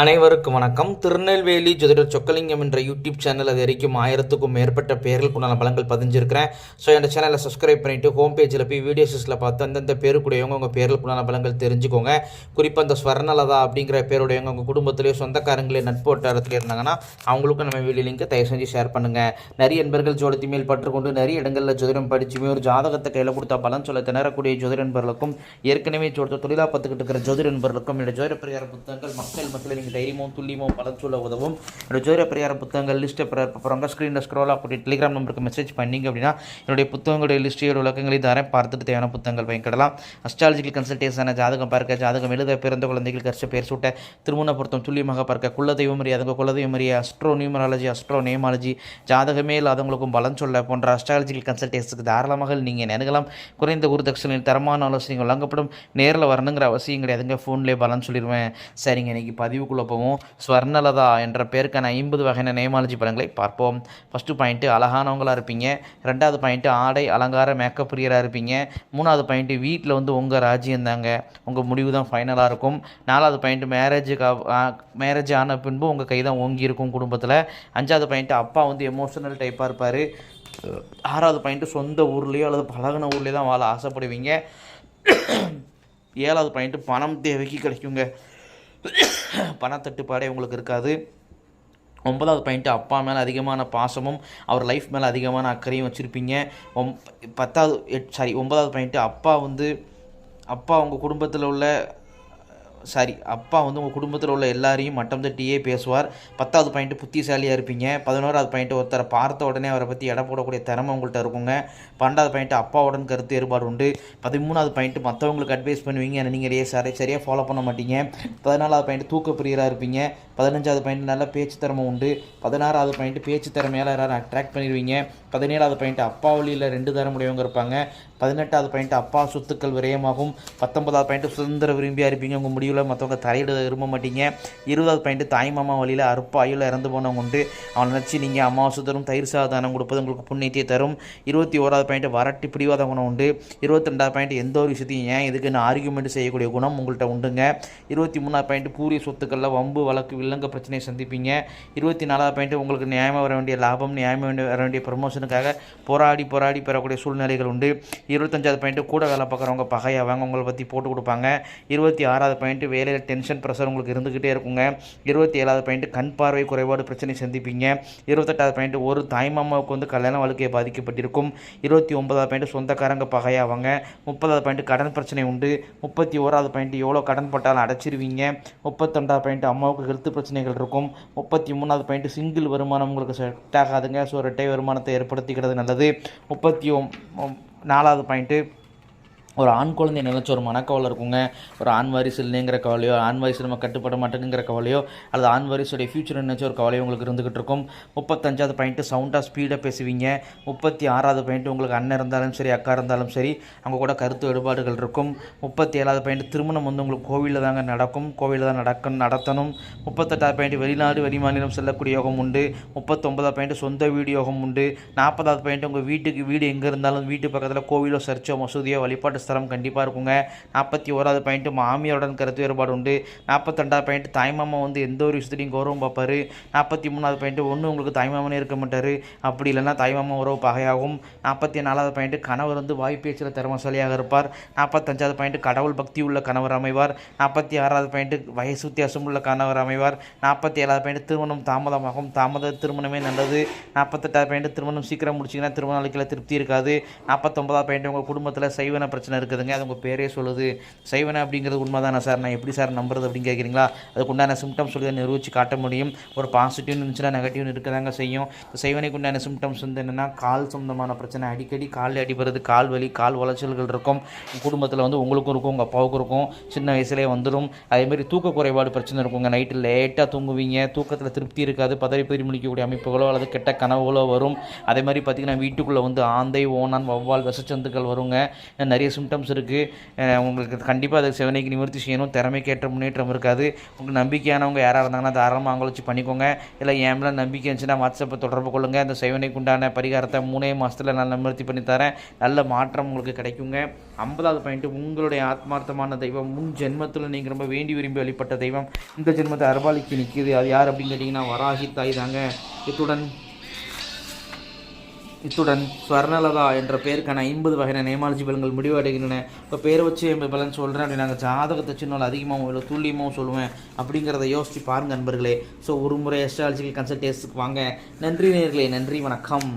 அனைவருக்கும் வணக்கம். திருநெல்வேலி ஜோதிடர் சொக்கலிங்கம் என்ற யூடியூப் சேனல் அது வரைக்கும் ஆயிரத்துக்கும் மேற்பட்ட பேர்களுக்குண்டான பலங்கள் பதிஞ்சிருக்கிறேன். ஸோ இந்த சேனலை சப்ஸ்கிரைப் பண்ணிவிட்டு ஹோம் பேஜில் போய் வீடியோஸில் பார்த்து அந்தந்த பேருக்குடையவங்க உங்கள் பேர்களுக்குண்டான பலங்கள் தெரிஞ்சுக்கோங்க. குறிப்பாக அந்த ஸ்வர்ணலதா அப்படிங்கிற பேருடையவங்க உங்கள் குடும்பத்திலேயே சொந்தக்காரங்களே நட்பு வட்டாரத்தில் இருந்தாங்கன்னா அவங்களுக்கும் நம்ம வீடியோ லிங்க்கை தயவு செஞ்சு ஷேர் பண்ணுங்கள் நிறைய நண்பர்கள் ஜோடத்தி மேல் பற்றுக்கொண்டு நிறைய இடங்களில் ஜோதிடம் படிச்சுமே ஒரு ஜாதகத்தை கையில் கொடுத்தா பலன் சொல்ல திணறக்கூடிய ஜோதிட நண்பர்களுக்கும் ஏற்கனவே ஜோதிட தொழிலாக பார்த்துக்கிட்டு இருக்கிற ஜோதிட நண்பர்களுக்கும் என்னோட ஜோதிட பிரியார புத்தகங்கள் மக்கள் மத்தியில் நீங்கள் தைரியமும் துல்லியமும் பலன் சொல்ல உதவும். என்னோடய ஜோதிட பிரியார புத்தகங்கள் லிஸ்ட்டை அப்புறம் ஸ்க்ரீனில் ஸ்க்ரோல் போட்டு டெலிகிராம் நம்பருக்கு மெசேஜ் பண்ணீங்க அப்படின்னா என்னுடைய புத்தகங்களுடைய லிஸ்ட்டையோட விளக்கங்களை தரேன். பார்த்துட்டு தேவையான புத்தகங்கள் பயன்படலாம் அஸ்ட்ராலஜிக்கல் கன்சல்டேஷன் ஜாதகம் பார்க்க ஜாதகம் எழுத பிறந்த குழந்தைகள் கரிச பேர் சூட்ட திருமண பொருத்தம் துல்லியமாக பார்க்க குலதெய்வம் அறியாதவங்க குலதெய்வம் அறிய அஸ்ட்ரோ நியூமராலஜி அஸ்ட்ரோ நேமாலஜி ஜாதகமே இல்லாதவங்களுக்கும் பலன் சொல்ல போன்ற அஸ்ட்ராலஜிக்கல் கன்சல்டேஷனுக்கு தாராளமாக நீங்கள் நினைக்கலாம் குறைந்த குருதட்சணையில் தரமான ஆலோசனை வழங்கப்படும். நேரில் வரணுங்கிற அவசியம் கிடையாதுங்க. ஃபோன்லேயே பலன் சொல்லிடுவேன் சரிங்க இன்னைக்கு வீடியோக்குள்ளே போவோம். ஸ்வர்ணலதா என்ற பேருக்கான ஐம்பது வகையான நேமாலஜி படங்களை பார்ப்போம். ஃபஸ்ட்டு பாயிண்ட்டு அழகானவங்களாக இருப்பீங்க. ரெண்டாவது பாயிண்ட்டு ஆடை அலங்கார மேக்கப் பிரியராக இருப்பீங்க. மூணாவது பாயிண்ட்டு வீட்டில் வந்து உங்கள் ராஜ்யம் தாங்க. உங்கள் முடிவு தான் ஃபைனலாக இருக்கும். நாலாவது பாயிண்ட்டு மேரேஜுக்கு மேரேஜ் ஆன பின்பு உங்கள் கை தான் ஓங்கி இருக்கும் குடும்பத்தில். அஞ்சாவது பாயிண்ட்டு அப்பா வந்து எமோஷனல் டைப்பாக இருப்பார். ஆறாவது பாயிண்ட்டு சொந்த ஊர்லேயோ அல்லது பழகின ஊர்லேயோ தான் வாழ ஆசைப்படுவீங்க. ஏழாவது பாயிண்ட்டு பணம் தேவைக்கு கிடைக்குங்க. பணத்தட்டுப்பாடே உங்களுக்கு இருக்காது. ஒன்பதாவது பாயிண்ட்டு அப்பா மேலே அதிகமான பாசமும் அவர் லைஃப் மேலே அதிகமான அக்கறையும் வச்சுருப்பீங்க. ஒம் பத்தாவது எட் சாரி ஒன்பதாவது பாயிண்ட்டு அப்பா வந்து அப்பா உங்கள் குடும்பத்தில் உள்ள சாரி அப்பா வந்து உங்கள் குடும்பத்தில் உள்ள எல்லாரையும் மட்டம் தட்டியே பேசுவார். பத்தாவது பாயிண்ட்டு புத்திசாலியாக இருப்பீங்க. பதினோராவது பாயிண்ட்டு ஒருத்தரை பார்த்த உடனே அவரை பற்றி இடம் போடக்கூடிய திறமை உங்கள்கிட்ட இருக்குங்க. பன்னெண்டாவது பாயிண்ட்டு அப்பாவுடன் கருத்து ஏற்பாடு உண்டு. பதிமூணாவது பாயிண்ட்டு மற்றவங்களுக்கு அட்வைஸ் பண்ணுவீங்க ஆனால் நீங்கள் சரி சரியாக ஃபாலோ பண்ண மாட்டீங்க. பதினாலாவது பாயிண்ட் தூக்க பிரியராக இருப்பீங்க. பதினஞ்சாவது பாயிண்ட் நல்ல பேச்சு திறமை உண்டு. பதினாறாவது பாயிண்ட் பேச்சு திறமையால் யாராவது அட்ராக்ட் பண்ணிடுவீங்க பதினேழாவது பாயிண்ட் அப்பா வழியில் ரெண்டு தரம் உடையவங்க இருப்பாங்க. பதினெட்டாவது பாயிண்ட் அப்பா சொத்துக்கள் விரயமாகும். பத்தொன்பதாவது பாயிண்ட் சுதந்திர விரும்பியாக இருப்பீங்க உங்கள் முடிவில் மற்றவங்க தலையிட விரும்ப மாட்டீங்க. இருபதாவது பாயிண்ட் தாய்மாமா வழியில் அறுப்பாயில் இறந்து போனவங்க உண்டு. அவனை நினச்சி நீங்கள் அமாவாசை தரும் தயிர் சாதானம் கொடுப்பது உங்களுக்கு புண்ணியத்தை தரும். இருபத்தி ஓராவது பாயிண்ட் வரட்டி பிடிவாத குணம் உண்டு. இருபத்தி ரெண்டாவது பாயிண்ட் எந்த ஒரு விஷயத்தையும் ஏன் இதுக்குன்னு ஆர்குமெண்ட் செய்யக்கூடிய குணம் உங்கள்கிட்ட உண்டுங்க. இருபத்தி மூணாவது பாயிண்ட் பூரிய சொத்துக்களில் வம்பு வழக்கு வில்லங்க பிரச்சனையை சந்திப்பீங்க. இருபத்தி நாலாவது பாயிண்ட் உங்களுக்கு நியாயமாக வர வேண்டிய லாபம் நியாயமாக வர வேண்டிய ப்ரமோஷனுக்காக போராடி போராடி பெறக்கூடிய சூழ்நிலைகள் உண்டு. இருபத்தஞ்சாவது பாயிண்ட்டு கூட வேலை பார்க்குறவங்க பகையாவாங்க. உங்களை பற்றி போட்டு கொடுப்பாங்க. இருபத்தி ஆறாவது பாயிண்ட்டு வேலையில் டென்ஷன் ப்ரெஷர் உங்களுக்கு இருந்துக்கிட்டே இருக்குங்க. இருபத்தி ஏழாவது பாயிண்ட்டு கண் பார்வை குறைபாடு பிரச்சனை சந்திப்பீங்க. இருபத்தெட்டாவது பாயிண்ட்டு ஒரு தாய்மாமாவுக்கு வந்து கல்யாண வாழ்க்கையை பாதிக்கப்பட்டிருக்கும். இருபத்தி ஒன்பதாவது பாயிண்ட்டு சொந்தக்காரங்க பகையாவாங்க. முப்பதாவது பாயிண்ட்டு கடன் பிரச்சனை உண்டு. முப்பத்தி ஓராவது பாயிண்ட்டு எவ்வளோ கடன் பட்டாலும் அடைச்சிருவீங்க. முப்பத்தொண்டாவது பாயிண்ட் அம்மாவுக்கு ஹெல்த் பிரச்சனைகள் இருக்கும். முப்பத்தி மூணாவது பாயிண்ட்டு சிங்கிள் வருமானம் உங்களுக்கு செட் ஆகாதுங்க. ஸோ ரெட்டை வருமானத்தை ஏற்படுத்திக்கிறது நல்லது. முப்பத்தி நாலாவது பாயிண்ட்டு ஒரு ஆண் குழந்தை நினச்ச ஒரு மனக்கவலை இருக்குங்க. ஒரு ஆண் வாரிசு இல்லைங்கிற கவலையோ ஆண் வாரிசு நம்ம கட்டுப்பட மாட்டேங்கிற கவலையோ அல்லது ஆண் வாரிசுடைய ஃபியூச்சர் நினச்ச ஒரு கவலையோ உங்களுக்கு இருந்துகிட்டு இருக்கும். முப்பத்தஞ்சாவது பாயிண்ட்டு சவுண்டாக ஸ்பீடாக பேசுவீங்க. முப்பத்தி ஆறாவது பாயிண்ட்டு உங்களுக்கு அண்ணன் இருந்தாலும் சரி அக்கா இருந்தாலும் சரி அவங்க கூட கருத்து வேறுபாடுகள் இருக்கும். முப்பத்தி ஏழாவது பாயிண்ட் திருமணம் வந்து உங்களுக்கு கோவிலில் தாங்க நடக்கும். கோவிலில் தான் நடக்கும் நடத்தணும். முப்பத்தெட்டாவது பாயிண்ட் வெளிநாடு வெளிமாநிலம் செல்லக்கூடிய யோகம் உண்டு. முப்பத்தொன்பதாவது பாயிண்ட் சொந்த வீடு யோகம் உண்டு. நாற்பதாவது பாயிண்ட் உங்கள் வீட்டுக்கு வீடு எங்கே இருந்தாலும் வீட்டு பக்கத்தில் கோவிலோ சர்ச்சோ மசூதியோ வழிபாட்டு ஸ்தலம் கண்டிப்பாக இருக்குங்க. நாற்பத்தி ஓராவது பாயிண்ட்டு மாமியாருடன் கருத்து வேறுபாடு உண்டு. நாற்பத்தெண்டாவது பாயிண்ட் தாய்மாமா வந்து எந்த ஒரு விஷயத்துலையும் கௌரவம் பார்ப்பார். நாற்பத்தி மூணாவது பாயிண்ட்டு ஒன்று உங்களுக்கு தாய்மாமனே இருக்க மாட்டார். அப்படி இல்லைன்னா தாய்மாமா உறவு பகையாகும். நாற்பத்தி நாலாவது பாயிண்ட்டு கணவர் வந்து வாய் பேச்சில் திறமசாலியாக இருப்பார். நாற்பத்தஞ்சாவது பாயிண்ட்டு கடவுள் பக்தி உள்ள கணவர் அமைவார். நாற்பத்தி ஆறாவது பாயிண்ட்டு வயசு வித்தியாசம் உள்ள கணவர் அமைவார். நாற்பத்தி ஏழாவது பாயிண்ட் திருமணம் தாமதமாகும். தாமத திருமணமே நல்லது. நாற்பத்தெட்டாவது பாயிண்ட் திருமணம் சீக்கிரம் முடிச்சிங்கன்னா திருமண நாளைக்கில் திருப்தி இருக்காது. நாற்பத்தொம்பதாவது பாயிண்ட் உங்கள் குடும்பத்தில் சைவன பிரச்சனை இருக்குதுங்க. அது உங்கள் பேரே சொல்லுது. சைவன அப்படிங்கிறது உண்மை தானே சார்? நான் எப்படி சார் நம்புறது அப்படின்னு கேட்குறீங்களா அதுக்கு உண்டான சிம்டம்ஸ் சொல்லி நிரூபித்து காட்ட முடியும். ஒரு பாசிட்டிவ் இருந்துச்சுன்னா நெகட்டிவ் இருக்கதாங்க செய்யும். இந்த சைவனைக்கு உண்டான சிம்டம்ஸ் வந்து என்னென்னா கால் சொந்தமான பிரச்சனை. அடிக்கடி காலில் அடிபடுறது கால் வலி கால் உளைச்சல்கள் இருக்கும். குடும்பத்தில் வந்து உங்களுக்கும் இருக்கும் உங்கள் அப்பாவுக்கும் இருக்கும். சின்ன வயசுலேயே வந்துடும் அதேமாதிரி தூக்க குறைபாடு பிரச்சனை இருக்குங்க. நைட்டு லேட்டாக தூங்குவீங்க. தூக்கத்தில் திருப்தி இருக்காது. பதறி பதறி முடிக்கக்கூடிய அமைப்புகளோ அல்லது கெட்ட கனவுகளோ வரும். அதே மாதிரி பார்த்திங்கன்னா வீட்டுக்குள்ளே வந்து ஆந்தை ஓனான் வவ்வால் விஷச்சந்துக்கள் வருங்க. நிறைய சிம்டம்ஸ் இருக்குது உங்களுக்கு கண்டிப்பாக அதுக்கு செவனைக்கு நிவர்த்தி செய்யணும். திறமைக்கேற்ற முன்னேற்றம் இருக்காது. உங்களுக்கு நம்பிக்கையானவங்க யாராக இருந்தாங்கன்னா தாராளமாக அவங்கள வச்சு பண்ணிக்கோங்க. இல்லை என் மேலே நம்பிக்கை இருந்துச்சுன்னா வாட்ஸ்அப்பை தொடர்பு கொள்ளுங்கள் அந்த செவனைக்கு உண்டான பரிகாரத்தை மூணே மாதத்தில் நான் நிவர்த்தி பண்ணி தரேன். நல்ல மாற்றம் உங்களுக்கு கிடைக்குங்க. ஐம்பதாவது பாயிண்ட்டு உங்களுடைய ஆத்மார்த்தமான தெய்வம் முன் ஜென்மத்தில் நீங்கள் ரொம்ப வேண்டி விரும்பி வழிபட்ட தெய்வம். இந்த ஜென்மத்தை அரபாலிக்கு நிற்கிது அது யார் அப்படின்னு கேட்டிங்கன்னா வராகி தாய் தாங்க. இத்துடன் இத்துடன் ஸ்வர்ணலதா என்ற பேருக்கான ஐம்பது வகையான நேமாலஜி பலன்கள் முடிவடைகின்றன. இப்போ பேர் வச்சு என் பலன் சொல்கிறேன் அப்படி நாங்கள் ஜாதகத்தை சின்ன அதிகமாகவும் இல்லை துல்லியமாகவும் சொல்லுவேன் அப்படிங்கிறத யோசித்து பாருங்கள் நண்பர்களே. ஸோ ஒரு முறை எஸ்ட்ராலஜிக்கல் கன்சல்டேஷனுக்கு வாங்க. நன்றி நேர்களே நன்றி வணக்கம்.